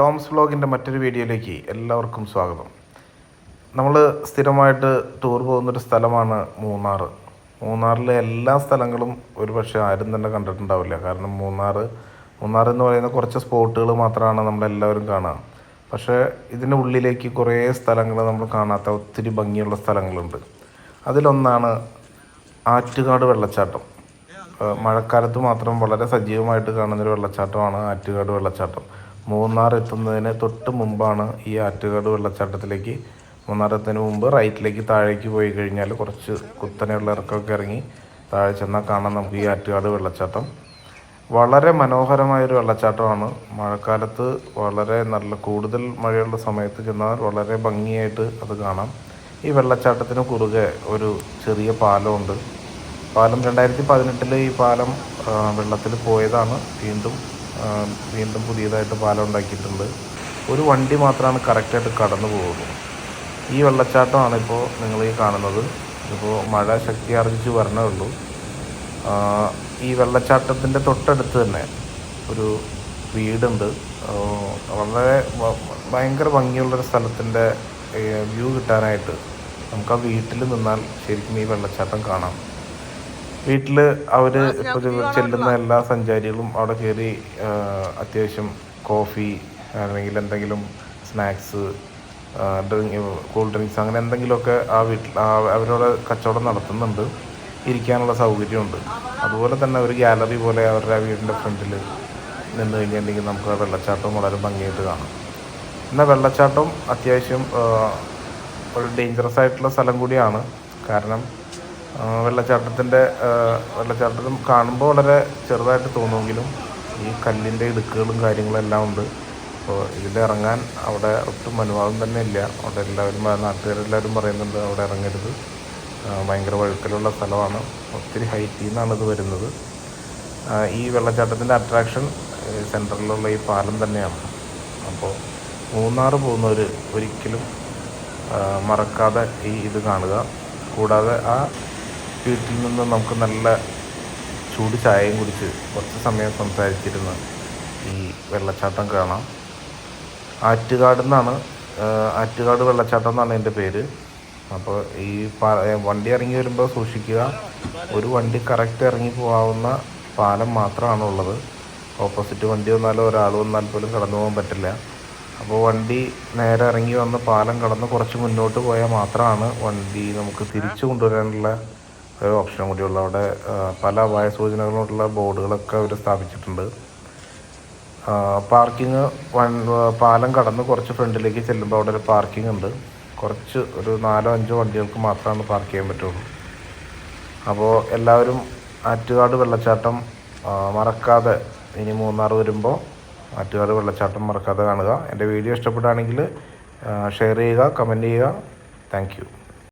ടോംസ് വ്ലോഗിന്റെ മറ്റൊരു വീഡിയോയിലേക്ക് എല്ലാവർക്കും സ്വാഗതം. നമ്മൾ സ്ഥിരമായിട്ട് ടൂർ പോകുന്നൊരു സ്ഥലമാണ് മൂന്നാർ മൂന്നാറിലെ എല്ലാ സ്ഥലങ്ങളും ഒരുപക്ഷെ ആരും തന്നെ കണ്ടിട്ടുണ്ടാവില്ല. കാരണം മൂന്നാർ മൂന്നാർ എന്ന് പറയുന്ന കുറച്ച് സ്പോട്ടുകൾ മാത്രമാണ് നമ്മളെല്ലാവരും കാണുക. പക്ഷേ ഇതിന്റെ ഉള്ളിലേക്ക് കുറേ സ്ഥലങ്ങൾ നമ്മൾ കാണാത്ത ഒത്തിരി ഭംഗിയുള്ള സ്ഥലങ്ങളുണ്ട്. അതിലൊന്നാണ് ആറ്റുകാട് വെള്ളച്ചാട്ടം. മഴക്കാലത്ത് മാത്രം വളരെ സജീവമായിട്ട് കാണുന്നൊരു വെള്ളച്ചാട്ടമാണ് ആറ്റുകാട് വെള്ളച്ചാട്ടം. മൂന്നാർ എത്തുന്നതിന് തൊട്ട് മുമ്പാണ് ഈ ആറ്റുകാട് വെള്ളച്ചാട്ടത്തിലേക്ക് മൂന്നാർ എത്തുന്നതിന് മുമ്പ് റൈറ്റിലേക്ക് താഴേക്ക് പോയി കഴിഞ്ഞാൽ കുറച്ച് കുത്തനെയുള്ള ഇറക്കമൊക്കെ ഇറങ്ങി താഴെ ചെന്നാൽ കാണാം നമുക്ക് ഈ ആറ്റുകാട് വെള്ളച്ചാട്ടം. വളരെ മനോഹരമായൊരു വെള്ളച്ചാട്ടമാണ്. മഴക്കാലത്ത് വളരെ നല്ല കൂടുതൽ മഴയുള്ള സമയത്ത് ചെന്നാൽ വളരെ ഭംഗിയായിട്ട് അത് കാണാം. ഈ വെള്ളച്ചാട്ടത്തിന് കുറുകെ ഒരു ചെറിയ പാലമുണ്ട്. പാലം രണ്ടായിരത്തി പതിനെട്ടിൽ ഈ പാലം വെള്ളത്തിൽ പോയതാണ്. വീണ്ടും വീണ്ടും പുതിയതായിട്ട് പാലം ഉണ്ടാക്കിയിട്ടുണ്ട്. ഒരു വണ്ടി മാത്രമാണ് കറക്റ്റായിട്ട് കടന്നു പോകുന്നത്. ഈ വെള്ളച്ചാട്ടമാണ് ഇപ്പോൾ നിങ്ങൾ ഈ കാണുന്നത്. ഇപ്പോൾ മഴ ശക്തി ആർജിച്ച് വരണേ ഉള്ളൂ. ഈ വെള്ളച്ചാട്ടത്തിന്റെ തൊട്ടടുത്ത് തന്നെ ഒരു വീടുണ്ട്. വളരെ ഭയങ്കര ഭംഗിയുള്ളൊരു സ്ഥലത്തിന്റെ വ്യൂ കിട്ടാനായിട്ട് നമുക്ക് ആ വീട്ടിൽ നിന്നാൽ ശരിക്കും ഈ വെള്ളച്ചാട്ടം കാണാം. വീട്ടിൽ അവർ ചെല്ലുന്ന എല്ലാ സഞ്ചാരികളും അവിടെ കയറി അത്യാവശ്യം കോഫി അല്ലെങ്കിൽ എന്തെങ്കിലും സ്നാക്സ് ഡ്രിങ്ക് കൂൾ ഡ്രിങ്ക്സ് അങ്ങനെ എന്തെങ്കിലുമൊക്കെ ആ വീട്ടിൽ അവരോട് കച്ചവടം നടത്തുന്നുണ്ട്. ഇരിക്കാനുള്ള സൗകര്യമുണ്ട്. അതുപോലെ തന്നെ ഒരു ഗാലറി പോലെ അവരുടെ ആ വീടിന്റെ ഫ്രണ്ടിൽ നിന്ന് കഴിഞ്ഞിട്ടുണ്ടെങ്കിൽ നമുക്ക് ആ വെള്ളച്ചാട്ടം വളരെ ഭംഗിയായിട്ട് കാണാം. എന്നാൽ വെള്ളച്ചാട്ടം അത്യാവശ്യം ഒരു ഡേഞ്ചറസ് ആയിട്ടുള്ള സ്ഥലം കൂടിയാണ്. കാരണം വെള്ളച്ചാട്ടത്തിന്റെ വെള്ളച്ചാട്ടം കാണുമ്പോൾ വളരെ ചെറുതായിട്ട് തോന്നുമെങ്കിലും ഈ കല്ലിന്റെ ഇടുക്കുകളും കാര്യങ്ങളെല്ലാം ഉണ്ട്. അപ്പോൾ ഇതിൽ ഇറങ്ങാൻ അവിടെ ഒട്ടും അനുവാദം തന്നെ ഇല്ല. അവിടെ എല്ലാവരും നാട്ടുകാരെല്ലാവരും പറയുന്നുണ്ട് അവിടെ ഇറങ്ങരുത്. ഭയങ്കര വഴുക്കലുള്ള സ്ഥലമാണ്. ഒത്തിരി ഹൈറ്റിൽ നിന്നാണ് ഇത് വരുന്നത്. ഈ വെള്ളച്ചാട്ടത്തിന്റെ അട്രാക്ഷൻ സെന്ററിലുള്ള ഈ പാലം തന്നെയാണ്. അപ്പോൾ മൂന്നാർ പോകുന്നവർ ഒരിക്കലും മറക്കാതെ ഈ ഇത് കാണുക. കൂടാതെ ആ വീട്ടിൽ നിന്ന് നമുക്ക് നല്ല ചൂട് ചായയും കുടിച്ച് കുറച്ച് സമയം സംസാരിച്ചിരുന്ന് ഈ വെള്ളച്ചാട്ടം കാണാം. ആറ്റുകാട് എന്നാണ് ആറ്റുകാട് വെള്ളച്ചാട്ടം എന്നാണ് എന്റെ പേര്. അപ്പോൾ ഈ വണ്ടി ഇറങ്ങി വരുമ്പോൾ സൂക്ഷിക്കുക. ഒരു വണ്ടി കറക്റ്റ് ഇറങ്ങി പോകാവുന്ന പാലം മാത്രമാണ് ഉള്ളത്. ഓപ്പോസിറ്റ് വണ്ടി വന്നാലോ ഒരാൾ വന്നാൽ പോലും കടന്നു പോകാൻ പറ്റില്ല. അപ്പോൾ വണ്ടി നേരെ ഇറങ്ങി വന്ന് പാലം കടന്ന് കുറച്ച് മുന്നോട്ട് പോയാൽ മാത്രമാണ് വണ്ടി നമുക്ക് തിരിച്ചു കൊണ്ടുവരാനുള്ള ഒരു ഓപ്ഷൻ കൂടിയുള്ള അവിടെ പല അപായ സൂചനകളോടുള്ള ബോർഡുകളൊക്കെ അവർ സ്ഥാപിച്ചിട്ടുണ്ട്. പാർക്കിങ് വൺ പാലം കടന്ന് കുറച്ച് ഫ്രണ്ടിലേക്ക് ചെല്ലുമ്പോൾ അവിടെ ഒരു പാർക്കിംഗ് ഉണ്ട്. കുറച്ച് ഒരു നാലോ അഞ്ചോ വണ്ടികൾക്ക് മാത്രമാണ് പാർക്ക് ചെയ്യാൻ പറ്റുള്ളൂ. അപ്പോൾ എല്ലാവരും ആറ്റുകാട് വെള്ളച്ചാട്ടം മറക്കാതെ ഇനി മൂന്നാർ വരുമ്പോൾ ആറ്റുകാട് വെള്ളച്ചാട്ടം മറക്കാതെ കാണുക. എന്റെ വീഡിയോ ഇഷ്ടപ്പെടുകയാണെങ്കിൽ ഷെയർ ചെയ്യുക കമന്റ് ചെയ്യുക. താങ്ക്